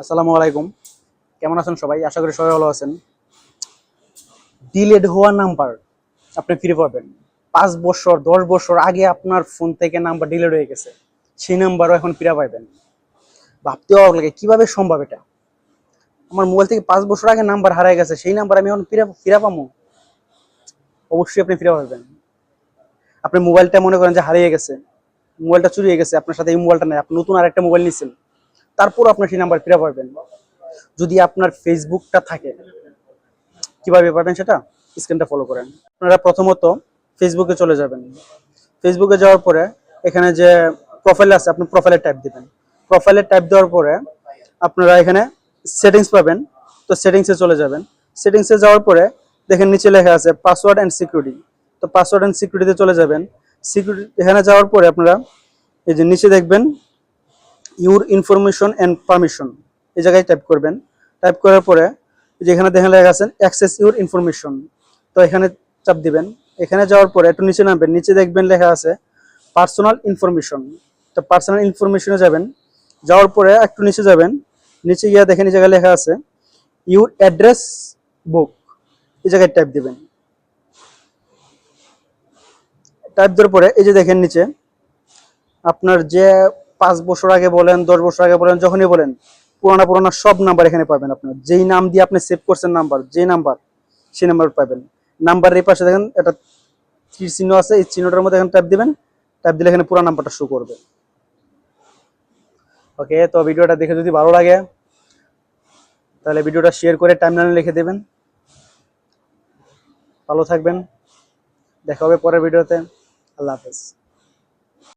আসসালামু আলাইকুম। কেমন আছেন সবাই? আশা করি সবাই ভালো আছেন। ডিলেড হওয়া নাম্বার আপনি ফিরে পাবেন। পাঁচ বছর, দশ বছর আগে আপনার ফোন থেকে নাম্বার ডিলেড হয়ে গেছে। সেই নাম্বারও এখন ফিরে পাবেন। ভাবতে অবাক লাগে, কীভাবে সম্ভব এটা? আমার মোবাইল থেকে পাঁচ বছর আগে নাম্বার হারিয়ে গেছে, সেই নাম্বার আমি এখন ফিরে ফিরে পাবো? অবশ্যই আপনি ফিরে পাবেন। আপনি মোবাইলটা মনে করেন যে হারিয়ে গেছে মোবাইলটা চুরি হয়ে গেছে, আপনার সাথে এই মোবাইলটা নেই। আপনি নতুন আরেকটা মোবাইল নিচ্ছেন। তারপর আপনার সেই নাম্বার ফিরে পাবেন। যদি আপনার ফেসবুকটা থাকে, কীভাবে পাবেন সেটা? স্ক্রিনটা ফলো করেন। আপনারা প্রথমত ফেসবুকে চলে যাবেন। ফেসবুকে যাওয়ার পরে এখানে যে প্রোফাইল আছে, আপনি প্রোফাইলে টাইপ দিবেন। প্রোফাইলে টাইপ দেওয়ার পরে আপনারা এখানে সেটিংস পাবেন। তো সেটিংসে চলে যাবেন। সেটিংসে যাওয়ার পরে দেখেন নিচে লেখা আছে পাসওয়ার্ড অ্যান্ড সিকিউরিটি তো পাসওয়ার্ড অ্যান্ড সিকিউরিটিতে চলে যাবেন। সিকিউরিটি এখানে যাওয়ার পরে আপনারা এই যে নিচে দেখবেন ইউর ইনফরমেশন অ্যান্ড পারমিশন। এই জায়গায় টাইপ করবেন। টাইপ করার পরে যেখানে দেখেন লেখা আছে অ্যাক্সেস ইউর ইনফরমেশন তো এখানে চাপ দিবেন। এখানে যাওয়ার পরে একটু নিচে নামবেন। নিচে দেখবেন লেখা আছে পার্সোনাল ইনফরমেশন তো পার্সোনাল ইনফরমেশনে যাবেন। যাওয়ার পরে একটু নিচে যাবেন। নিচে গিয়ে দেখেন এই জায়গায় লেখা আছে ইউর অ্যাড্রেস বুক এই জায়গায় টাইপ দিবেন। টাইপ দেওয়ার পরে এই যে দেখেন নিচে, আপনার যে পাঁচ বছর আগে বলেন, দশ বছর আগে বলেন, যখনই বলেন, পুরানা পুরানা সব নাম্বার এখানে পাবেন আপনার। যেই নাম দিয়ে আপনি সেভ করছেন নাম্বার যেই নাম্বার সেই নাম্বার পাবেন। নাম্বারের এই পাশে দেখেন, একটা তীর চিহ্ন আছে, এই চিহ্নটার মধ্যে এখানে ট্যাপ দিবেন। ট্যাপ দিলে এখানে পুরো নাম্বারটা শো করবে। ওকে তো ভিডিওটা দেখে যদি ভালো লাগে, তাহলে ভিডিওটা শেয়ার করে টাইমলাইনে লিখে দেবেন। ভালো থাকবেন। দেখা হবে পরের ভিডিওতে। আল্লাহ হাফেজ।